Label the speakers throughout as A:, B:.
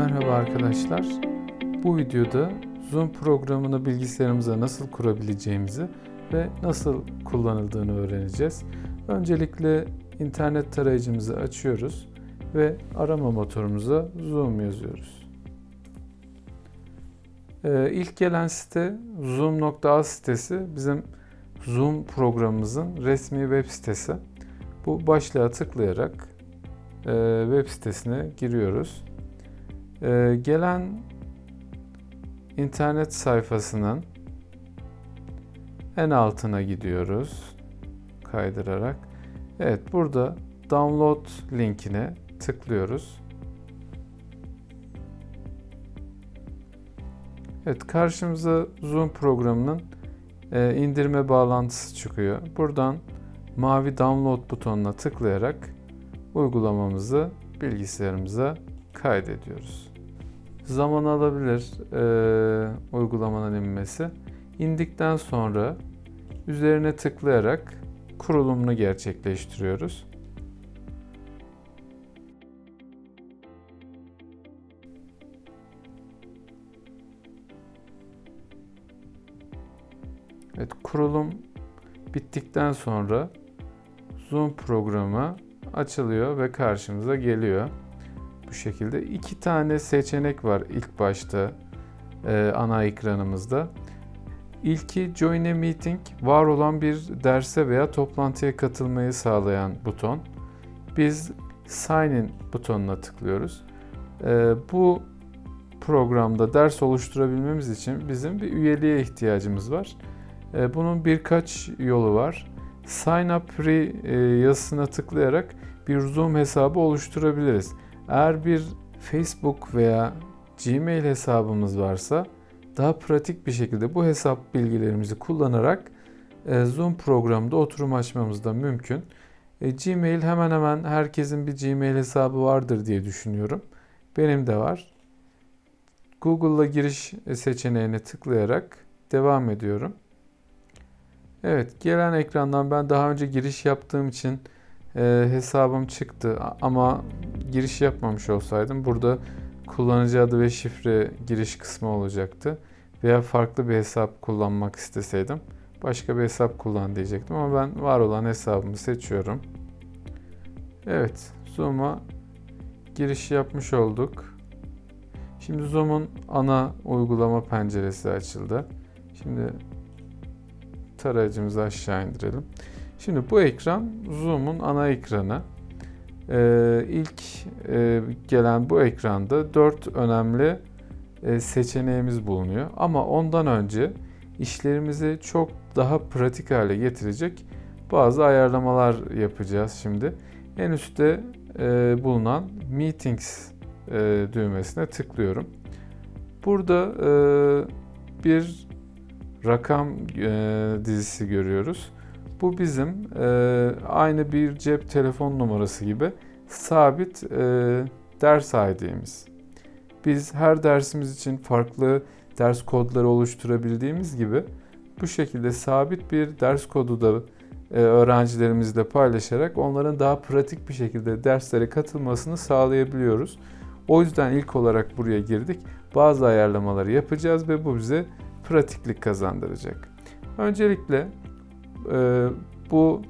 A: Merhaba arkadaşlar. Bu videoda Zoom programını bilgisayarımıza nasıl kurabileceğimizi ve nasıl kullanıldığını öğreneceğiz. Öncelikle internet tarayıcımızı açıyoruz ve arama motorumuza Zoom yazıyoruz. Ee, ilk gelen site zoom.a sitesi bizim Zoom programımızın resmi web sitesi. Bu başlığa tıklayarak e, web sitesine giriyoruz. E, gelen internet sayfasının en altına gidiyoruz kaydırarak. Evet burada download linkine tıklıyoruz. Evet karşımıza Zoom programının e, indirme bağlantısı çıkıyor. Buradan mavi download butonuna tıklayarak uygulamamızı bilgisayarımıza kaydediyoruz. Zaman alabilir e, uygulamanın inmesi. İndikten sonra üzerine tıklayarak kurulumunu gerçekleştiriyoruz. Evet, kurulum bittikten sonra Zoom programı açılıyor ve karşımıza geliyor. Bu şekilde iki tane seçenek var ilk başta e, ana ekranımızda. İlki Join a Meeting, var olan bir derse veya toplantıya katılmayı sağlayan buton. Biz Sign In butonuna tıklıyoruz. E, bu programda ders oluşturabilmemiz için bizim bir üyeliğe ihtiyacımız var. E, bunun birkaç yolu var. Sign Up Free yazısına tıklayarak bir Zoom hesabı oluşturabiliriz. Eğer bir Facebook veya Gmail hesabımız varsa daha pratik bir şekilde bu hesap bilgilerimizi kullanarak e, Zoom programında oturum açmamız da mümkün. E, Gmail hemen hemen herkesin bir Gmail hesabı vardır diye düşünüyorum. Benim de var. Google'la giriş seçeneğine tıklayarak devam ediyorum. Evet, gelen ekrandan ben daha önce giriş yaptığım için e, hesabım çıktı ama giriş yapmamış olsaydım burada kullanıcı adı ve şifre giriş kısmı olacaktı. Veya farklı bir hesap kullanmak isteseydim başka bir hesap kullan diyecektim ama ben var olan hesabımı seçiyorum. Evet, Zoom'a giriş yapmış olduk. Şimdi Zoom'un ana uygulama penceresi açıldı. Şimdi tarayıcımızı aşağı indirelim. Şimdi bu ekran Zoom'un ana ekranı. Ee, ilk e, gelen bu ekranda dört önemli e, seçeneğimiz bulunuyor. Ama ondan önce işlerimizi çok daha pratik hale getirecek bazı ayarlamalar yapacağız şimdi. En üstte e, bulunan Meetings e, düğmesine tıklıyorum. Burada e, bir rakam e, dizisi görüyoruz. Bu bizim e, aynı bir cep telefon numarası gibi sabit e, ders ID'miz. Biz her dersimiz için farklı ders kodları oluşturabildiğimiz gibi bu şekilde sabit bir ders kodu da e, öğrencilerimizle paylaşarak onların daha pratik bir şekilde derslere katılmasını sağlayabiliyoruz. O yüzden ilk olarak buraya girdik. Bazı ayarlamaları yapacağız ve bu bize pratiklik kazandıracak. Öncelikle e, bu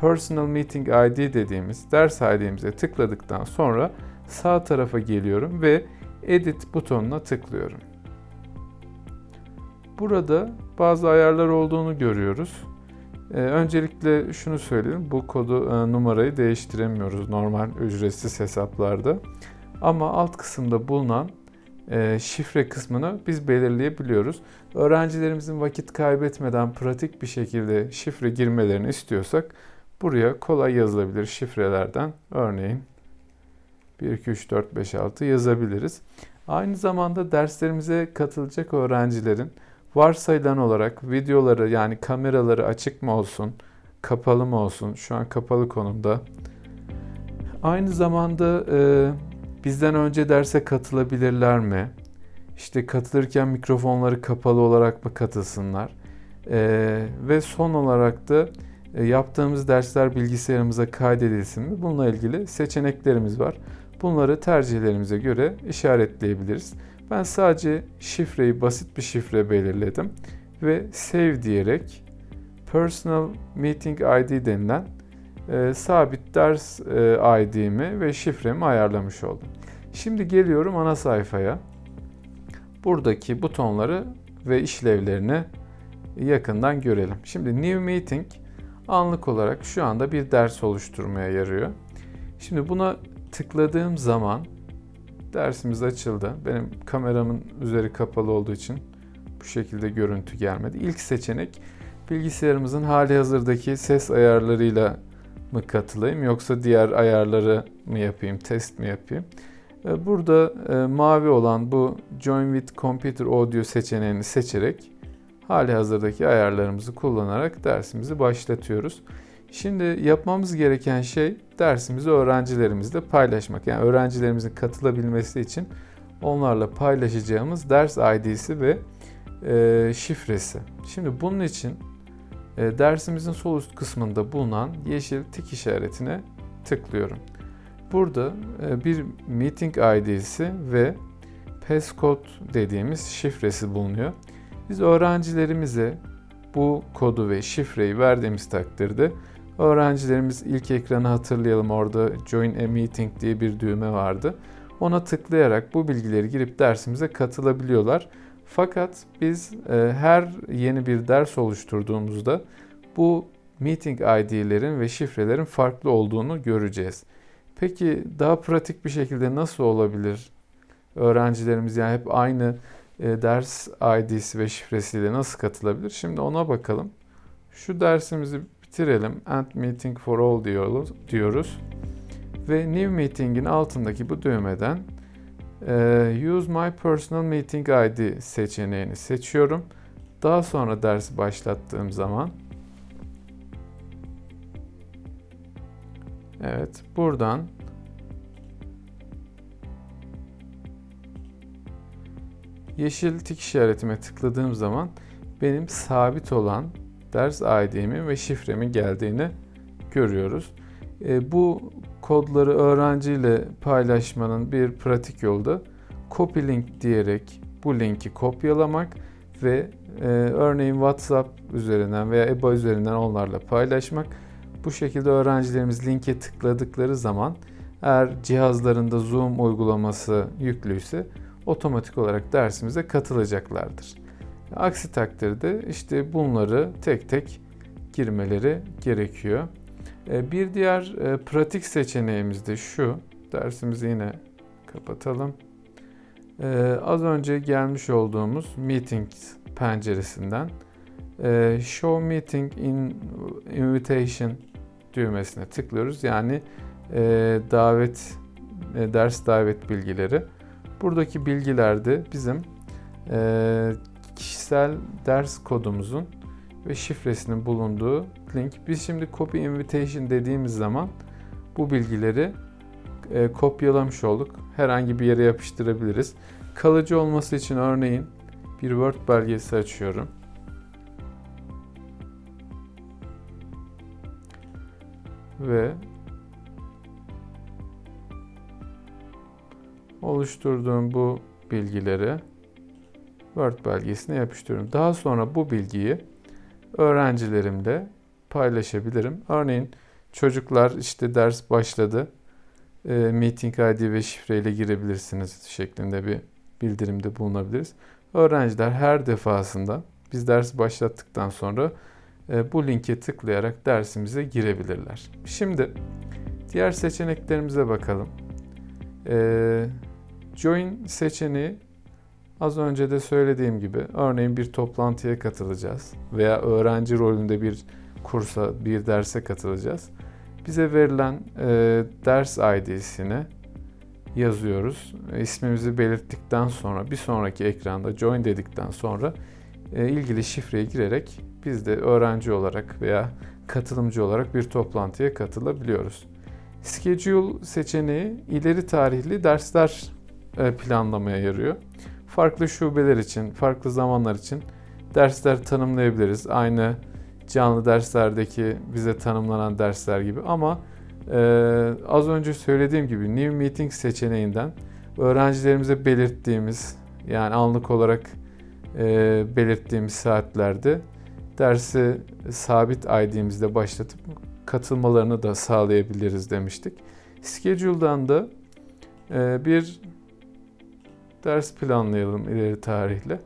A: Personal Meeting ID dediğimiz ders ID'mize tıkladıktan sonra sağ tarafa geliyorum ve Edit butonuna tıklıyorum. Burada bazı ayarlar olduğunu görüyoruz. Ee, öncelikle şunu söyleyeyim. Bu kodu e, numarayı değiştiremiyoruz normal ücretsiz hesaplarda. Ama alt kısımda bulunan şifre kısmını biz belirleyebiliyoruz. Öğrencilerimizin vakit kaybetmeden pratik bir şekilde şifre girmelerini istiyorsak buraya kolay yazılabilir şifrelerden örneğin 1, 2, 3, 4, 5, 6 yazabiliriz. Aynı zamanda derslerimize katılacak öğrencilerin varsayılan olarak videoları yani kameraları açık mı olsun, kapalı mı olsun, şu an kapalı konumda. Aynı zamanda e, bizden önce derse katılabilirler mi? İşte katılırken mikrofonları kapalı olarak mı katılsınlar? E, ve son olarak da e, yaptığımız dersler bilgisayarımıza kaydedilsin mi? Bununla ilgili seçeneklerimiz var. Bunları tercihlerimize göre işaretleyebiliriz. Ben sadece şifreyi basit bir şifre belirledim ve save diyerek personal meeting ID denilen e, sabit ders e, ID'mi ve şifremi ayarlamış oldum. Şimdi geliyorum ana sayfaya. Buradaki butonları ve işlevlerini yakından görelim. Şimdi New Meeting anlık olarak şu anda bir ders oluşturmaya yarıyor. Şimdi buna tıkladığım zaman dersimiz açıldı. Benim kameramın üzeri kapalı olduğu için bu şekilde görüntü gelmedi. İlk seçenek bilgisayarımızın hali hazırdaki ses ayarlarıyla mı katılayım yoksa diğer ayarları mı yapayım, test mi yapayım? E, burada e, mavi olan bu Join with Computer Audio seçeneğini seçerek hali hazırdaki ayarlarımızı kullanarak dersimizi başlatıyoruz. Şimdi yapmamız gereken şey dersimizi öğrencilerimizle paylaşmak. Yani öğrencilerimizin katılabilmesi için onlarla paylaşacağımız ders ID'si ve e, şifresi. Şimdi bunun için dersimizin sol üst kısmında bulunan yeşil tik işaretine tıklıyorum. Burada e, bir meeting ID'si ve passcode dediğimiz şifresi bulunuyor. Biz öğrencilerimize bu kodu ve şifreyi verdiğimiz takdirde öğrencilerimiz ilk ekranı hatırlayalım orada Join a Meeting diye bir düğme vardı. Ona tıklayarak bu bilgileri girip dersimize katılabiliyorlar. Fakat biz e, her yeni bir ders oluşturduğumuzda bu meeting ID'lerin ve şifrelerin farklı olduğunu göreceğiz. Peki daha pratik bir şekilde nasıl olabilir? Öğrencilerimiz yani hep aynı e, ders ID'si ve şifresiyle nasıl katılabilir? Şimdi ona bakalım. Şu dersimizi bitirelim. End Meeting for All diyoruz. diyoruz. Ve New Meeting'in altındaki bu düğmeden Use My Personal Meeting ID seçeneğini seçiyorum. Daha sonra dersi başlattığım zaman Evet, buradan yeşil tik işaretime tıkladığım zaman benim sabit olan ders ID'mi ve şifremi geldiğini görüyoruz. E, bu kodları öğrenciyle paylaşmanın bir pratik yolu da copy link diyerek bu linki kopyalamak ve e, örneğin WhatsApp üzerinden veya EBA üzerinden onlarla paylaşmak. Bu şekilde öğrencilerimiz linke tıkladıkları zaman eğer cihazlarında Zoom uygulaması yüklüyse otomatik olarak dersimize katılacaklardır. Aksi takdirde işte bunları tek tek girmeleri gerekiyor. E, bir diğer e, pratik seçeneğimiz de şu. Dersimizi yine kapatalım. E, az önce gelmiş olduğumuz Meetings penceresinden Show Meeting in Invitation düğmesine tıklıyoruz. Yani davet ders davet bilgileri. Buradaki bilgilerde bizim kişisel ders kodumuzun ve şifresinin bulunduğu link. Biz şimdi copy invitation dediğimiz zaman bu bilgileri e, kopyalamış olduk. Herhangi bir yere yapıştırabiliriz. Kalıcı olması için örneğin bir Word belgesi açıyorum. Ve oluşturduğum bu bilgileri Word belgesine yapıştırıyorum. Daha sonra bu bilgiyi öğrencilerimle paylaşabilirim. Örneğin çocuklar işte ders başladı. E, meeting ID ve şifreyle girebilirsiniz şeklinde bir bildirimde bulunabiliriz. Öğrenciler her defasında biz ders başlattıktan sonra e, bu linke tıklayarak dersimize girebilirler. Şimdi diğer seçeneklerimize bakalım. E, join seçeneği Az önce de söylediğim gibi örneğin bir toplantıya katılacağız veya öğrenci rolünde bir kursa, bir derse katılacağız. Bize verilen e, ders ID'sini yazıyoruz. İsmimizi belirttikten sonra bir sonraki ekranda join dedikten sonra e, ilgili şifreyi girerek biz de öğrenci olarak veya katılımcı olarak bir toplantıya katılabiliyoruz. Schedule seçeneği ileri tarihli dersler e, planlamaya yarıyor farklı şubeler için, farklı zamanlar için dersler tanımlayabiliriz. Aynı canlı derslerdeki bize tanımlanan dersler gibi ama e, az önce söylediğim gibi New Meeting seçeneğinden öğrencilerimize belirttiğimiz yani anlık olarak e, belirttiğimiz saatlerde dersi sabit ID'mizle başlatıp katılmalarını da sağlayabiliriz demiştik. Schedule'dan da e, bir ders planlayalım ileri tarihle.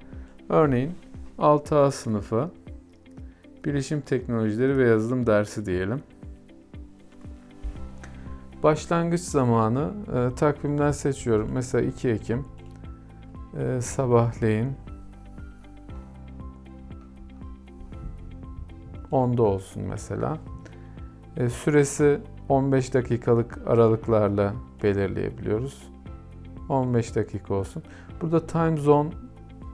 A: Örneğin 6A sınıfı bilişim teknolojileri ve yazılım dersi diyelim. Başlangıç zamanı e, takvimden seçiyorum. Mesela 2 Ekim e, sabahleyin 10'da olsun mesela. E, süresi 15 dakikalık aralıklarla belirleyebiliyoruz. 15 dakika olsun. Burada time zone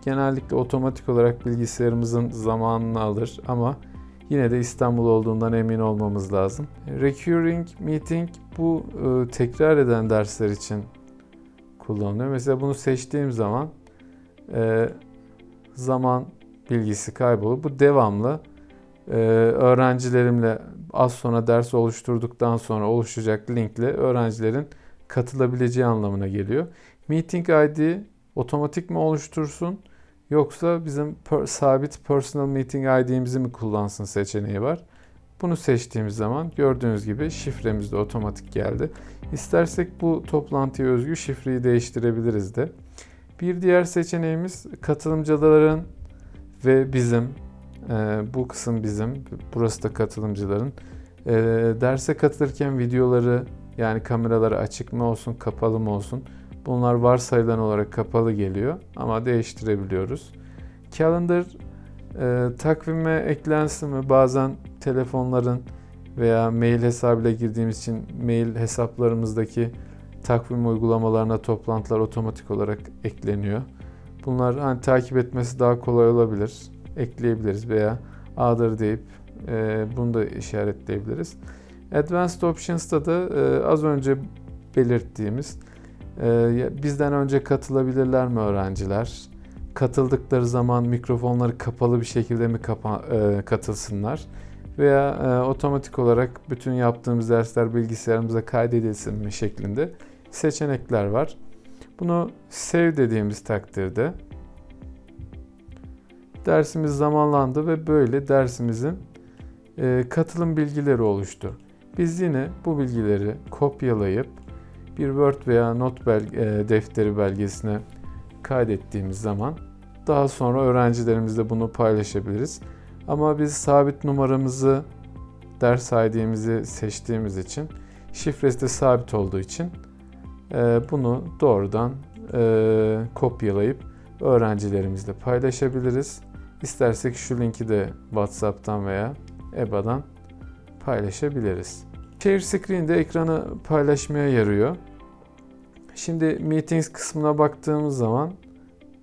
A: genellikle otomatik olarak bilgisayarımızın zamanını alır ama yine de İstanbul olduğundan emin olmamız lazım. Recurring meeting bu e, tekrar eden dersler için kullanılıyor. Mesela bunu seçtiğim zaman e, zaman bilgisi kaybolup bu devamlı e, öğrencilerimle az sonra ders oluşturduktan sonra oluşacak linkle öğrencilerin katılabileceği anlamına geliyor. Meeting ID otomatik mi oluştursun yoksa bizim per, sabit personal meeting ID'mizi mi kullansın seçeneği var. Bunu seçtiğimiz zaman gördüğünüz gibi şifremiz de otomatik geldi. İstersek bu toplantıya özgü şifreyi değiştirebiliriz de. Bir diğer seçeneğimiz katılımcıların ve bizim e, bu kısım bizim, burası da katılımcıların. E, derse katılırken videoları yani kameraları açık mı olsun, kapalı mı olsun bunlar varsayılan olarak kapalı geliyor ama değiştirebiliyoruz. Calendar e, takvime eklensin mi? Bazen telefonların veya mail hesabıyla girdiğimiz için mail hesaplarımızdaki takvim uygulamalarına toplantılar otomatik olarak ekleniyor. Bunlar hani takip etmesi daha kolay olabilir. Ekleyebiliriz veya A'dır deyip e, bunu da işaretleyebiliriz. Advanced Options'ta da e, az önce belirttiğimiz e, bizden önce katılabilirler mi öğrenciler? Katıldıkları zaman mikrofonları kapalı bir şekilde mi kapa, e, katılsınlar? Veya e, otomatik olarak bütün yaptığımız dersler bilgisayarımıza kaydedilsin mi şeklinde seçenekler var. Bunu save dediğimiz takdirde dersimiz zamanlandı ve böyle dersimizin e, katılım bilgileri oluştu. Biz yine bu bilgileri kopyalayıp bir Word veya not belge, e, defteri belgesine kaydettiğimiz zaman daha sonra öğrencilerimizle bunu paylaşabiliriz. Ama biz sabit numaramızı, ders ID'mizi seçtiğimiz için şifresi de sabit olduğu için e, bunu doğrudan e, kopyalayıp öğrencilerimizle paylaşabiliriz. İstersek şu linki de WhatsApp'tan veya EBA'dan paylaşabiliriz. Share Screen de ekranı paylaşmaya yarıyor. Şimdi Meetings kısmına baktığımız zaman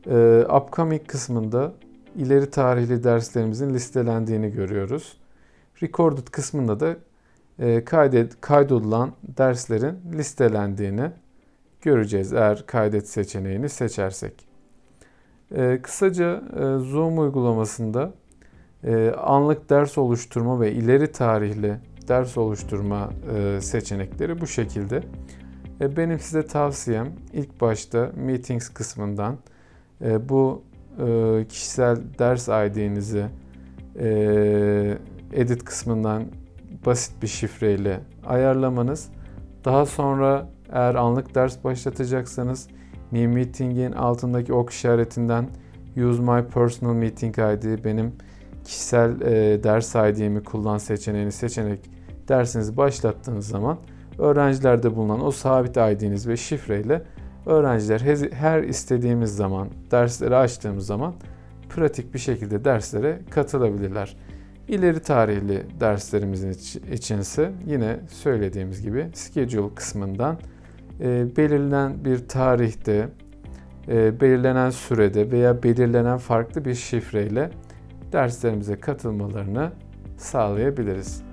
A: e, Upcoming kısmında ileri tarihli derslerimizin listelendiğini görüyoruz. Recorded kısmında da e, kaydet, kaydolulan derslerin listelendiğini göreceğiz eğer kaydet seçeneğini seçersek. E, kısaca e, Zoom uygulamasında anlık ders oluşturma ve ileri tarihli ders oluşturma e, seçenekleri bu şekilde. E, benim size tavsiyem ilk başta Meetings kısmından e, bu kişisel ders ID'nizi edit kısmından basit bir şifreyle ayarlamanız. Daha sonra eğer anlık ders başlatacaksanız New Meeting'in altındaki ok işaretinden Use My Personal Meeting ID benim kişisel e, ders ID'mi kullan seçeneğini seçenek dersinizi başlattığınız zaman öğrencilerde bulunan o sabit ID'niz ve şifreyle öğrenciler her istediğimiz zaman dersleri açtığımız zaman pratik bir şekilde derslere katılabilirler. İleri tarihli derslerimizin içinse yine söylediğimiz gibi schedule kısmından e, belirlenen bir tarihte, e, belirlenen sürede veya belirlenen farklı bir şifreyle derslerimize katılmalarını sağlayabiliriz.